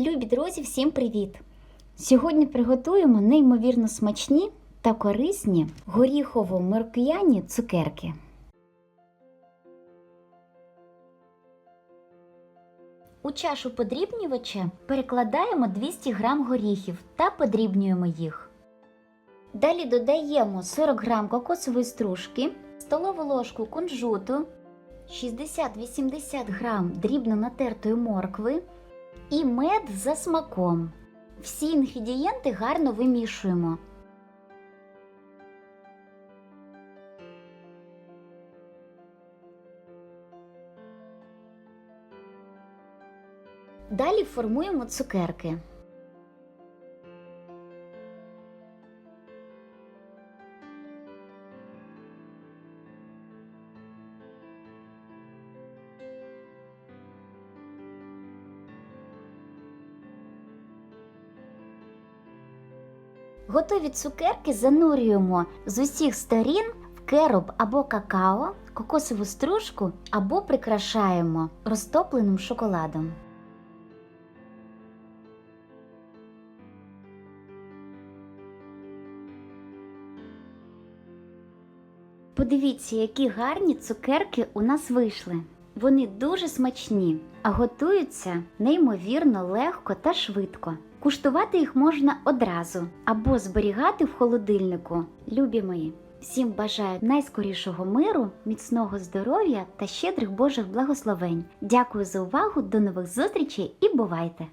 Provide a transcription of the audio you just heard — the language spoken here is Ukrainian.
Любі друзі, всім привіт! Сьогодні приготуємо неймовірно смачні та корисні горіхово-мерк'яні цукерки. У чашу подрібнювача перекладаємо 200 г горіхів та подрібнюємо їх. Далі додаємо 40 г кокосової стружки, столову ложку кунжуту, 60-80 г дрібно натертої моркви і мед за смаком. Всі інгредієнти гарно вимішуємо. Далі формуємо цукерки. Готові цукерки занурюємо з усіх сторін в керуб або какао, кокосову стружку або прикрашаємо розтопленим шоколадом. Подивіться, які гарні цукерки у нас вийшли. Вони дуже смачні, а готуються неймовірно легко та швидко. Куштувати їх можна одразу або зберігати в холодильнику. Любі мої! Всім бажаю найскорішого миру, міцного здоров'я та щедрих Божих благословень. Дякую за увагу, до нових зустрічей і бувайте!